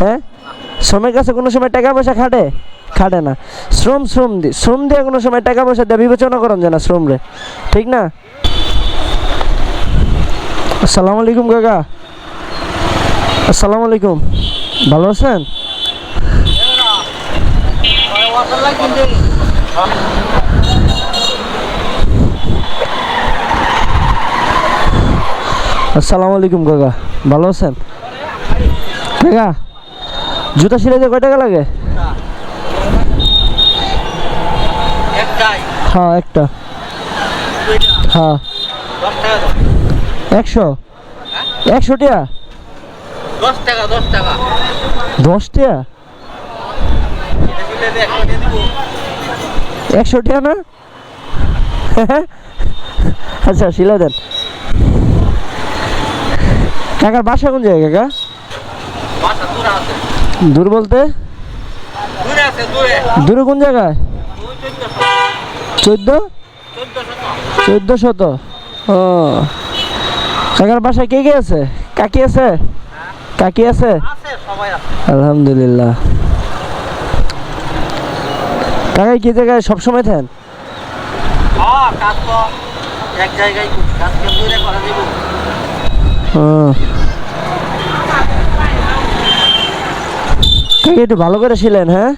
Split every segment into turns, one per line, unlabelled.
হ্যাঁ? শ্রমের কাছে কোনো সময় টাকা পয়সা খাটে? খাটে না। শ্রম শ্রম দি শ্রম দিয়ে কোনো সময় টাকা পয়সা দিয়ে, বিবেচনা করেন যে না শ্রম রে ঠিক না? আসসালামু আলাইকুম কাকা। আসসালামু আলাইকুম। ভালো আছেন? আসসালামু আলাইকুম কাকা। ভালো আছেন? কাকা? জুতা সিলাইতে কয় টাকা লাগে? হ্যাঁ একটা। হ্যাঁ। একশো? একশো টাকা
দশ টাকা দশ টাকা।
দশ টাকা
একশো
টাকা না? আচ্ছা শিলা দেন। কাকার বাসা কোন জায়গায় কাকা?
বাসা দূরে
বলতে?
দূরে
কোন জায়গায়? চোদ্দ? চোদ্দ শত। ও। কাকার বাসায় কে কে আছে? কাকি আছে? কাকি আছে? আলহামদুলিল্লাহ। কাকাই কি জায়গায় সবসময় থাকেন?
হ্যাঁ এক জায়গায় করি। করা
ও। কাকি একটু ভালো করে ছিলেন হ্যাঁ?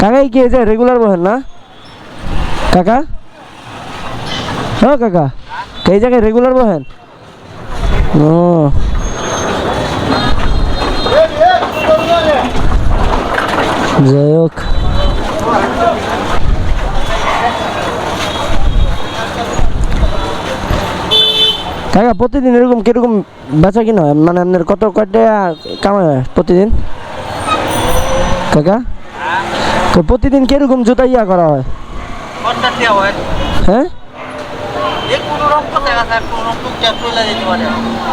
কাকাই কি যে রেগুলার বহেন না? কাকা? ও কাকা, এই জায়গায় রেগুলার বহেন? ও। যাই হোক। কাকা প্রতিদিন এরকম কীরকম বেচা কিনা হয়? মানে আপনার কত কয়টা কামাই হয় প্রতিদিন? কাকা? তো প্রতিদিন কীরকম জুতা ইয়া করা হয়?
হয়।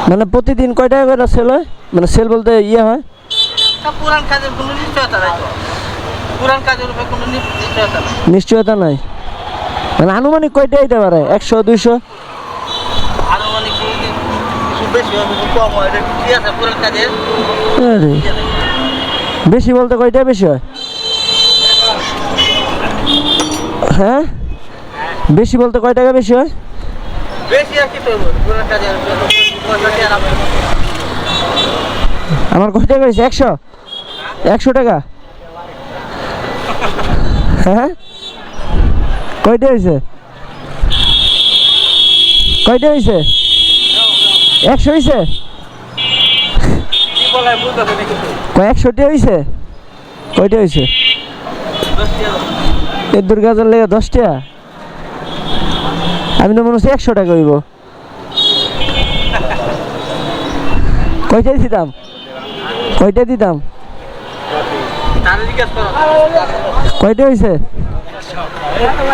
মানে প্রতিদিন কয় টাকা করে সেল হয়? মানে সেল বলতে ইয়ে হয়?
তা পুরান কাজের কোনো নিশ্চয়তা নাই পুরান কাজের উপরে কোনো নিশ্চয়তা নাই।
নিশ্চয়তা নাই। মানে আনুমানিক কয়টা দিতে পারে? একশো দুইশো
আনুমানিক কোনো দিন কিছু বেশি হবে কিছু কম হয় এটা ঠিক আছে পুরান কাজের
আরে,
ইয়ে নেই।
বেশি বলতে কয়টা বেশি হয়? হ্যাঁ? বেশি বলতে কয় টাকা বেশি হয়?
আমার
কয় টাকা হয়েছে? একশো? একশো টাকা? হ্যাঁ? কয়টা হয়েছে? কয়টা হয়েছে? একশো হয়েছে
কি বলার বুঝতে না কিছু
কয় একশোটা হয়েছে কয়টা হয়েছে। এই দুর্গাজন লেগে দশ টাকা আমি তো মনে হচ্ছে একশো টাকা হইব। কয়টা দিতাম? কয়টা দিতাম? কয়টা হয়েছে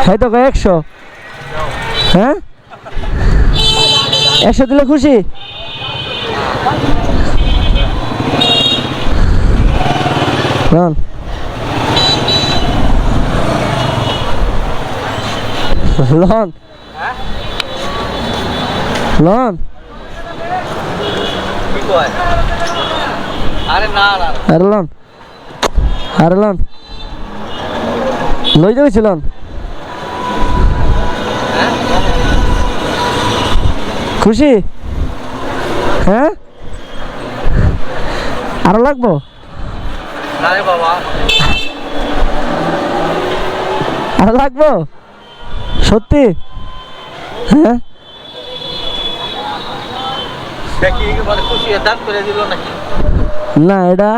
হয়তো কয় একশো। হ্যাঁ? একশো দিলে খুশি? লন লন
আরে না
আরে লন আরে লন লই যাইছিলন খুশি? হ্যাঁ? আরও লাগবো? আরও লাগবো? সত্যি? হ্যাঁ? না এটা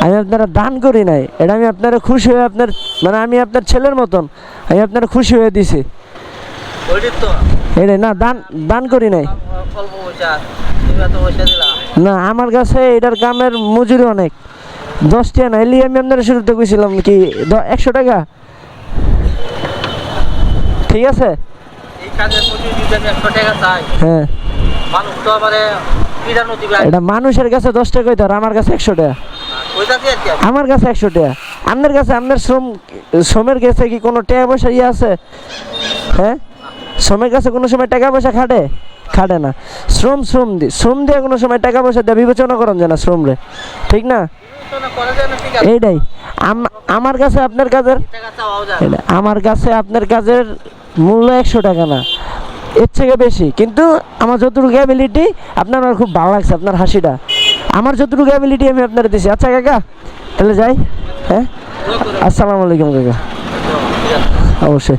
আমি আপনারা দান করি নাই। এটা আমি আপনারা খুশি হয়ে আপনার মানে আমি আপনার ছেলের মতন। আমি আপনারা খুশি হয়ে দিছি।
তো।
এটা না, দান দান করি নাই। না, আমার কাছে এটার কামের মজুরি অনেক। দশ টাকা না এলি আমি আপনার শুরুতে কইছিলাম কি একশো টাকা। ঠিক আছে? হ্যাঁ। এটা মানুষের কাছে দশ টাকা আর আমার কাছে একশো টাকা। আমার কাছে একশো টাকা। আপনার কাছে, আপনার শ্রম, শ্রমের কাছে কি কোনো টাকা পয়সা ইয়ে আছে? হ্যাঁ? শ্রমের কাছে কোনো সময় টাকা পয়সা খাটে? খাটে না। শ্রম শ্রম দি শ্রম দিয়ে কোনো সময় টাকা পয়সা দিয়ে বিবেচনা করেন যায় না শ্রম রে। ঠিক না? এইটাই। আম- আমার কাছে আপনার কাজের আমার কাছে আপনার কাজের মূল্য একশো টাকা না। এর থেকে বেশি। কিন্তু আমার যতটুকু অ্যাবিলিটি আপনার আমার খুব ভালো লাগছে আপনার হাসিটা। আমার যতটুকু অ্যাবিলিটি আমি আপনার দিছি। আচ্ছা কাকা তাহলে যাই হ্যাঁ?
দোয়া
আসসালামু আলাইকুম কাকা। অবশ্যই।